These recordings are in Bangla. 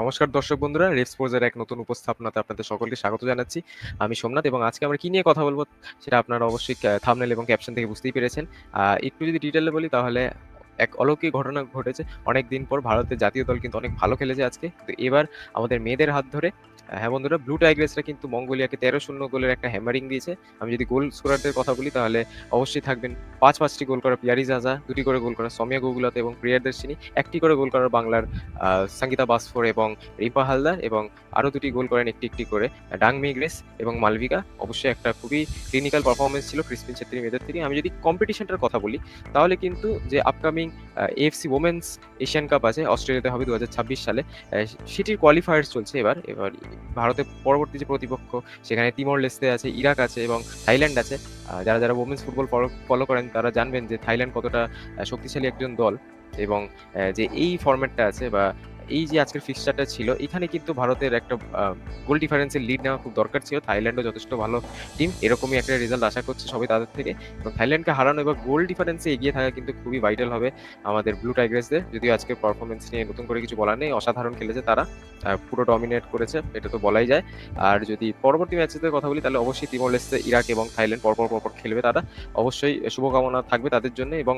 নমস্কার দর্শক বন্ধুরা রেসপোর্সের এক নতুন উপস্থাপনাতে আপনাদের সকলকে স্বাগত জানাচ্ছি। আমি সোমনাথ এবং আজকে আমরা কি নিয়ে কথা বলব সেটা আপনারা অবশ্যই থামনেল এবং ক্যাপশন থেকে বুঝতেই পেরেছেন। একটু যদি ডিটেলে বলি তাহলে এক অলৌকিক ঘটনা ঘটেছে। অনেক দিন পর ভারতের জাতীয় দল কিন্তু অনেক ভালো খেলেছে আজকে। কিন্তু এবার আমাদের মেয়েদের হাত ধরে হ্যাঁ বন্ধুরা ব্লু টাইগ্রেসরা কিন্তু মঙ্গোলিয়াকে তেরো শূন্য গোলের একটা হ্যামারিং দিয়েছে। আমি যদি গোল স্কোরারদের কথা বলি, তাহলে অবশ্যই থাকবেন পাঁচ পাঁচটি গোল করা পিয়ারি জাজা, দুটি করে গোল করা সমিয়া গুগুলাতে এবং প্রিয়ারদর্শিনী একটি করে গোল করা বাংলার সঙ্গীতা বাসফোর এবং রিপা হালদার এবং আরও দুটি গোল করেন একটি একটি করে ডাং মিগ্রেস এবং মালবিকা অবশ্যই একটা খুবই ক্লিনিক্যাল পারফরমেন্স ছিল ক্রিসপিন ছেত্রী মেয়েদের থেকে আমি যদি কম্পিটিশনটার কথা বলি, তাহলে কিন্তু যে upcoming AFC women's Asian cup আছে, অস্ট্রেলিয়াতে হবে দু হাজার ছাব্বিশ সালে। সেটির কোয়ালিফায়ার্স চলছে এবার। এবার ভারতের পরবর্তী যে প্রতিপক্ষ, সেখানে তিমর লেস্তে আছে, ইরাক আছে এবং থাইল্যান্ড আছে। যারা যারা ওমেন্স ফুটবল ফলো করেন, তারা জানবেন যে থাইল্যান্ড কতটা শক্তিশালী একজন দল এবং যে এই ফরম্যাটটা আছে বা এই যে আজকের ফিক্সচারটা ছিল, এখানে কিন্তু ভারতের একটা গোল ডিফারেন্সের লিড নেওয়া খুব দরকার ছিল। থাইল্যান্ডও যথেষ্ট ভালো টিম এরকমই একটা রেজাল্ট আশা করছে সবাই তাদের থেকে। এবং থাইল্যান্ডকে হারানো এবার গোল ডিফারেন্সে এগিয়ে থাকা কিন্তু খুবই ভাইটাল হবে আমাদের ব্লু টাইগার্সদের যদিও আজকে পারফরমেন্স নিয়ে নতুন করে কিছু বলার নেই, অসাধারণ খেলেছে তারা। পুরো ডমিনেট করেছে, এটা তো বলাই যায়। আর যদি পরবর্তী ম্যাচের কথা বলি, তাহলে অবশ্যই তিমোর লেস্তে ইরাক এবং থাইল্যান্ড পরপর পরপর খেলবে তারা। অবশ্যই শুভকামনা থাকবে তাদের জন্য এবং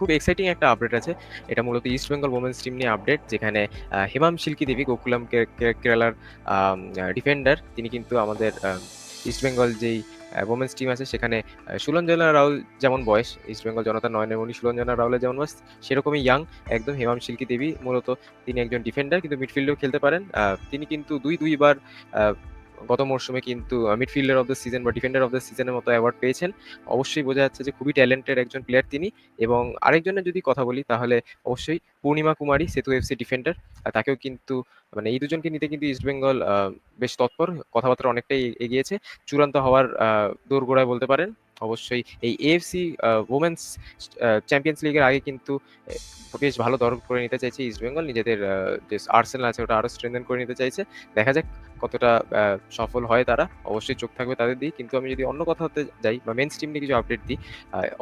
খুব এক্সাইটিং একটা আপডেট আছে। এটা মূলত ইস্ট বেঙ্গল ওমেন্স টিম নিয়ে আপডেট যেখানে হেমাম শিল্কি দেবী, গোকুলাম কেরালার ডিফেন্ডার তিনি কিন্তু আমাদের ইস্ট বেঙ্গল যেই ওমেন্স টিম আছে, সেখানে সুলঞ্জনা রাহুল যেমন বয়স ইস্ট বেঙ্গল জনতা নয়নেমণি সুলঞ্জনা রাহুলের যেমন বয়স, সেরকমই ইয়াং একদম হেমাম শিল্কি দেবী, মূলত তিনি একজন ডিফেন্ডার কিন্তু মিডফিল্ডেও খেলতে পারেন। তিনি কিন্তু দুই, দুইবার গত মরশুমে কিন্তু মিডফিল্ডার অফ দ্য সিজন বা ডিফেন্ডার অফ দ্য সিজনের মতো অ্যাওয়ার্ড পেয়েছেন। অবশ্যই বোঝা যাচ্ছে যে খুবই ট্যালেন্টেড একজন প্লেয়ার তিনি এবং আরেকজনের যদি কথা বলি, তাহলে অবশ্যই পূর্ণিমা কুমারী, সেতু এফসি ডিফেন্ডার তাকেও কিন্তু মানে এই দুজনকে নিতে কিন্তু ইস্টবেঙ্গল বেশ তৎপর। কথাবার্তা অনেকটাই এগিয়েছে। চূড়ান্ত হওয়ার দোরগোড়ায় বলতে পারেন, অবশ্যই এই এএফসি ওমেন্স চ্যাম্পিয়ন্স লিগের আগে কিন্তু বেশ ভালো দর করে নিতে চাইছে ইস্টবেঙ্গল নিজেদের যে আর্সেনাল আছে, ওটা আরও স্ট্রেনথেন করে নিতে চাইছে। দেখা যাক কতটা সফল হয় তারা, অবশ্যই চোখ থাকবে তাদের দিয়ে কিন্তু আমি যদি অন্য কথাতে যাই বা মেন স্ট্রিম নিয়ে কিছু আপডেট দিই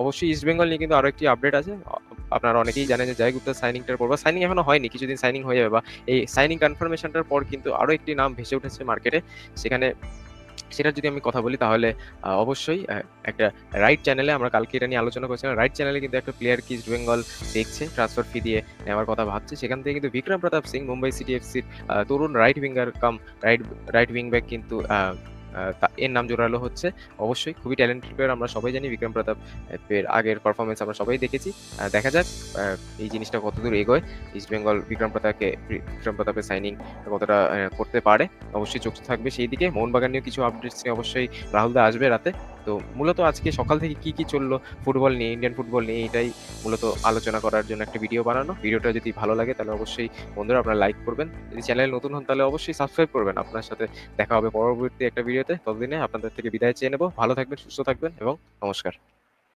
অবশ্যই ইস্ট বেঙ্গল নিয়ে কিন্তু আরও একটি আপডেট আছে। আপনারা অনেকেই জানেন যে জয় গুপ্তার সাইনিংটার পর বা সাইনিং এখনও হয়নি, কিছুদিন সাইনিং হয়ে যাবে বা এই সাইনিং কনফার্মেশনটার পর কিন্তু আরও একটি নাম ভেসে উঠেছে মার্কেটে সেখানে সেটা যদি আমি কথা বলি, তাহলে অবশ্যই একটা রাইট চ্যানেলে আমরা কালকে এটা নিয়ে আলোচনা করছিলাম। রাইট চ্যানেলে কিন্তু একটা প্লেয়ার কি ইস্ট বেঙ্গল দেখছে ট্রান্সফার ফি দিয়ে নেওয়ার কথা ভাবছে। সেখান থেকে কিন্তু বিক্রম প্রতাপ সিং মুম্বাই সিটি এফসির তরুণ right winger cum right right wing back কিন্তু এর নাম জোরালো হচ্ছে। অবশ্যই খুবই ট্যালেন্টেড প্লেয়ার আমরা সবাই জানি বিক্রম প্রতাপ এর আগের পারফরমেন্স আমরা সবাই দেখেছি। দেখা যাক এই জিনিসটা কতদূর এগোয়। ইস্ট বেঙ্গল বিক্রম প্রতাপকে, বিক্রম প্রতাপের সাইনিং কতটা করতে পারে, অবশ্যই চোখ থাকবে সেই দিকে মোহনবাগান নিয়েও কিছু আপডেটস নিয়ে অবশ্যই রাহুল দা আসবে রাতে। তো মূলত আজকে সকাল থেকে কি কি চলল? ফুটবল নিয়ে ইন্ডিয়ান ফুটবল নিয়ে, এটাই মূলত আলোচনা করার জন্য একটা ভিডিও বানানো। ভিডিওটা যদি ভালো লাগে তাহলে অবশ্যই বন্ধুরা আপনারা লাইক করবেন। যদি চ্যানেল নতুন হন তাহলে অবশ্যই সাবস্ক্রাইব করবেন। আপনার সাথে দেখা হবে পরবর্তী একটা ভিডিওতে ততদিনে আপনাদের থেকে বিদায় চেয়ে নেব। ভালো থাকবেন, সুস্থ থাকবেন এবং নমস্কার।